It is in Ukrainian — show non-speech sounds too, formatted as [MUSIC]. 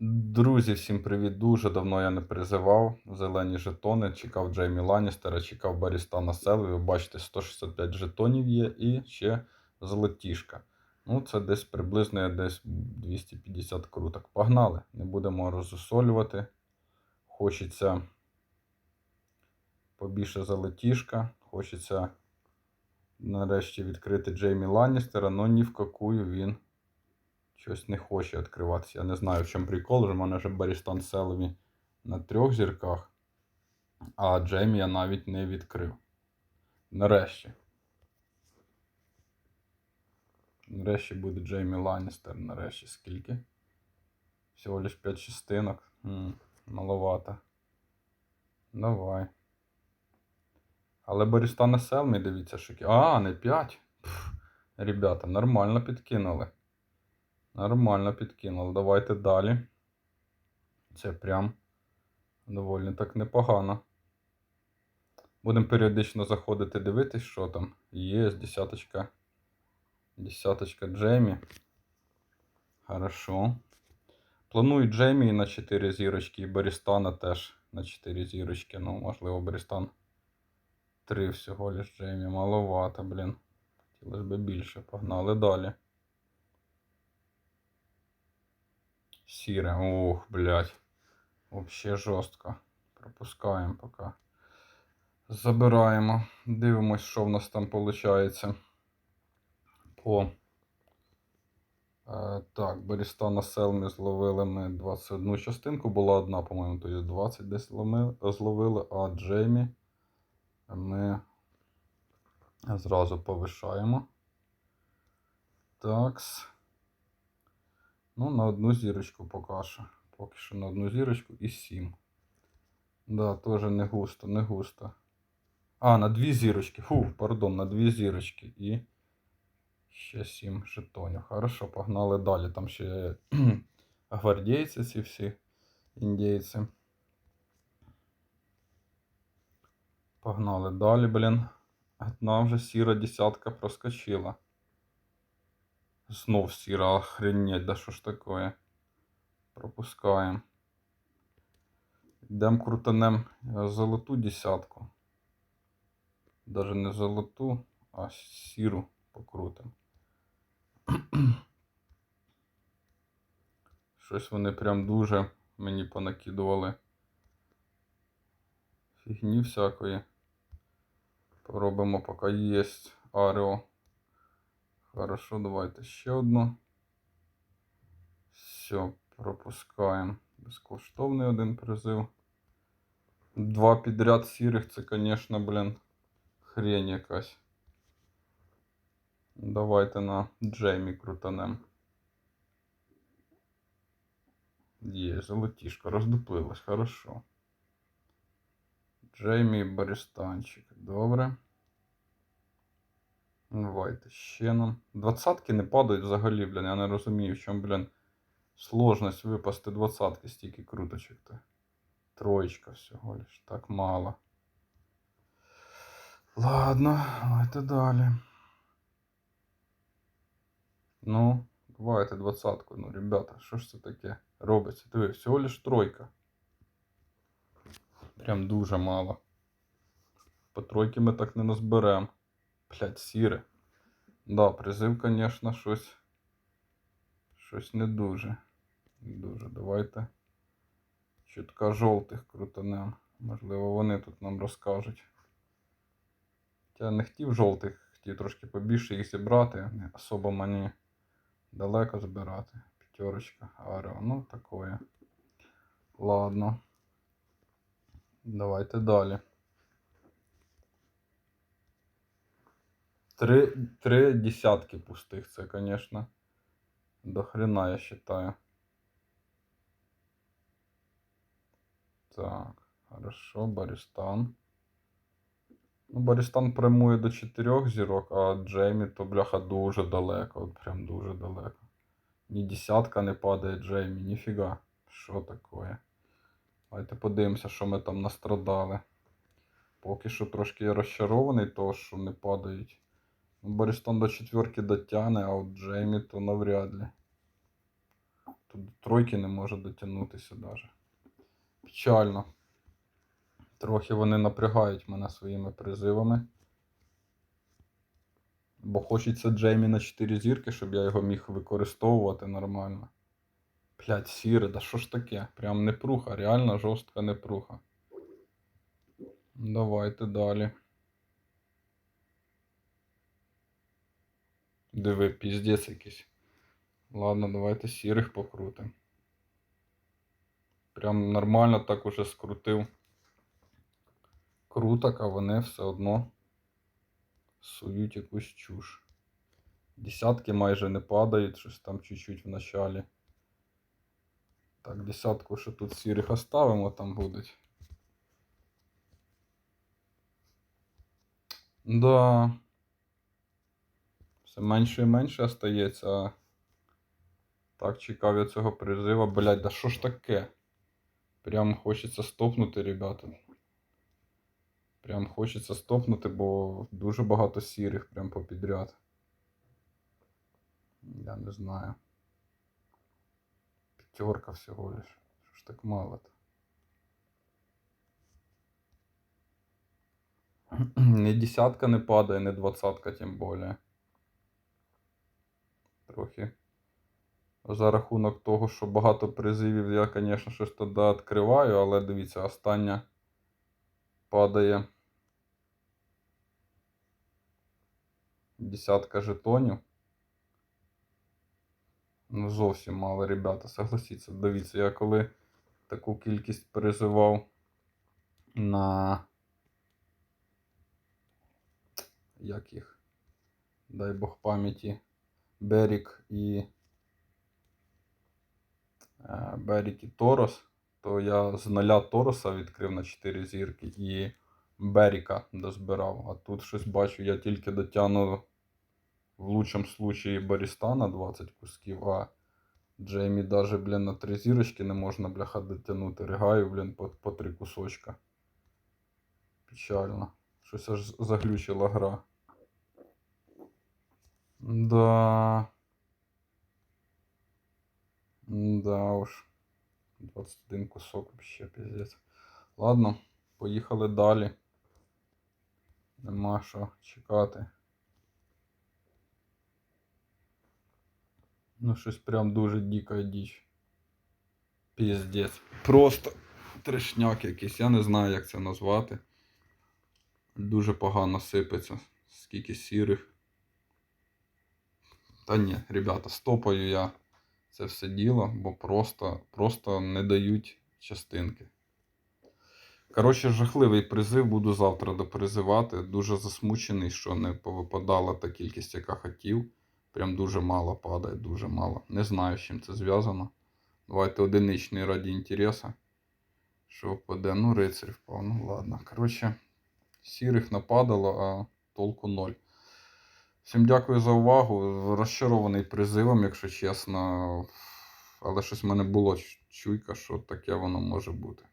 Друзі, всім привіт! Дуже давно я не призивав зелені жетони. Чекав Джеймі Ланністера, чекав Барістана Селві. Ви бачите, 165 жетонів є і ще золотішка. Ну, це десь приблизно десь 250 круток. Погнали! Не будемо розусолювати. Хочеться побільше золотішка. Хочеться нарешті відкрити Джеймі Ланністера, але ні в какую він щось не хоче відкриватися. Я не знаю, в чому прикол. У мене вже Барістан Селві на трьох зірках, а Джеймі я навіть не відкрив. Нарешті. Нарешті буде Джеймі Ланністер. Нарешті скільки? Всього лиш 5 частинок. М, маловато. Давай. Але Борістана Селмі, дивіться, що. А, не 5. Пф, ребята, нормально підкинули. Нормально підкинули. Давайте далі. Це прям доволі так непогано. Будемо періодично заходити дивитись, що там. Є десяточка. Десяточка Джеймі. Хорошо. Планую Джеймі на 4 зірочки і Барістана теж на 4 зірочки. Ну, можливо, Барістан 3 всього лиш Джеймі. Маловато, блін. Хотілося б більше. Погнали далі. Сіре. Ух, блядь. Вообще жорстко. Пропускаємо поки. Забираємо. Дивимось, що в нас там виходить. По. Е, так, Берістана Селмі зловили ми 21 частинку. Була одна, по-моєму, то є 20 десь зловили, а Джеймі ми зразу повишаємо. Такс. Ну, на одну зірочку поки що. Поки що на одну зірочку і 7. Да, теж не густо, не густо. А, на дві зірочки. Фу, пардон, на дві зірочки. І ще 7 жетонів. Хорошо, погнали далі. Там ще [CLEARS THROAT] гвардійці ці всі індійці. Погнали далі, блін. Одна вже сіра десятка проскочила. Знов сіра, охренеть, да що ж такое? Пропускаємо. Йдемо крутанем е, золоту десятку. Даже не золоту, а сіру покрутим. [CLEARS THROAT] Щось вони прям дуже мені понакидували. Фігні всякої. Поробимо, поки є Аріо. Хорошо, давайте ще одну. Все, пропускаємо. Безкоштовний один призив. Два підряд сірих, це, звісно, блін, хрень якась. Давайте на Джеймі крутанем. Є, золотішка, роздуплилась, хорошо. Джеймі і Барістанчик. Добре. Давайте ще нам. Двадцятки не падають взагалі, блін. Я не розумію, в чому, блін, сложність випасти двадцятки стільки круточок то Троєчка всього лиш. Так мало. Ладно, давайте далі. Ну, давайте двадцятку. Ну, ребята, що ж це таке робиться? Диви, всього лиш тройка. Прям дуже мало. По тройки ми так не назберемо. Блять, сіре. Да, призив, звісно, щось. Щось не дуже. Не дуже. Давайте. Чутка жовтих крутанем. Можливо, вони тут нам розкажуть. Я не хотів жовтих, хотів трошки побільше їх зібрати. Особо мені далеко збирати. П'ятерочка, арео. Ну, такое. Ладно. Давайте далі. Три, три десятки пустих, це, конечно, до хрена, я считаю. Так, хорошо, Барістан. Ну, Барістан прямує до 4 зірок, а Джеймі то бляха дуже далеко, от прям дуже далеко. Ні десятка не падає Джеймі, ніфіга. Що таке? Давайте подивимося, що ми там настрадали. Поки що трошки розчарований, того, що не падають. Барістон до четверки дотягне, а от Джеймі то навряд ли. тут до тройки не може дотягнутися навіть. Печально. Трохи вони напрягають мене своїми призивами. Бо хочеться Джеймі на 4 зірки, щоб я його міг використовувати нормально. Блять, сіре, да що ж таке? Прям непруха, реально жорстка непруха. Давайте далі. Диви, піздець якийсь. Ладно, давайте сірих покрутим. Прям нормально так уже скрутив круток, а вони все одно сують якусь чуш. Десятки майже не падають, щось там чуть-чуть в началі. Так, десятку ще тут сірих оставимо, там будуть. Да. Все менше і менше остається. Так, чекав я цього призива. Блять, да що ж таке? Прям хочеться стопнути, ребята. Прям хочеться стопнути, бо дуже багато сірих прям попідряд. Я не знаю. П'ятерка всього лиш. Що ж так мало-то? [CLEARS THROAT] Не десятка не падає, не двадцатка тим більше. Трохи. За рахунок того, що багато призивів я, звісно, щось туди відкриваю, але дивіться, остання падає десятка жетонів. Ну, зовсім мало, ребята, согласіться. Дивіться, я коли таку кількість призивав на. Як їх? Дай Бог пам'яті. Берік і. е, Берік і Торос, то я з нуля Тороса відкрив на 4 зірки і Беріка дозбирав. А тут щось бачу, я тільки дотягну в лучшому случаї Баріста на 20 кусків, а Джеймі даже, блін, на 3 зірочки не можна, бляха, дотягнути. Ригаю, блін, по, по 3 кусочка. Печально. Щось аж заглючила гра. Да. Да уж. 21 кусок вообще пиздец. Ладно, поїхали далі. Нема що чекати. Ну, щось прям дуже дика діч. Піздець. Просто трешняк якийсь. Я не знаю, як це назвати. Дуже погано сипеться. Скільки сірих. Та ні, ребята, стопаю я це все діло, бо просто, просто не дають частинки. Коротше, жахливий призив, буду завтра допризивати. Дуже засмучений, що не повипадала та кількість, яка хотів. Прям дуже мало падає, дуже мало. Не знаю, з чим це зв'язано. Давайте одиничний раді інтересу. Що впаде? Ну, рицарь впав. Ну ладно. Коротше, сірих нападало, а толку ноль. Всім дякую за увагу. Розчарований призивом, якщо чесно. Але щось в мене було чуйка, що таке воно може бути.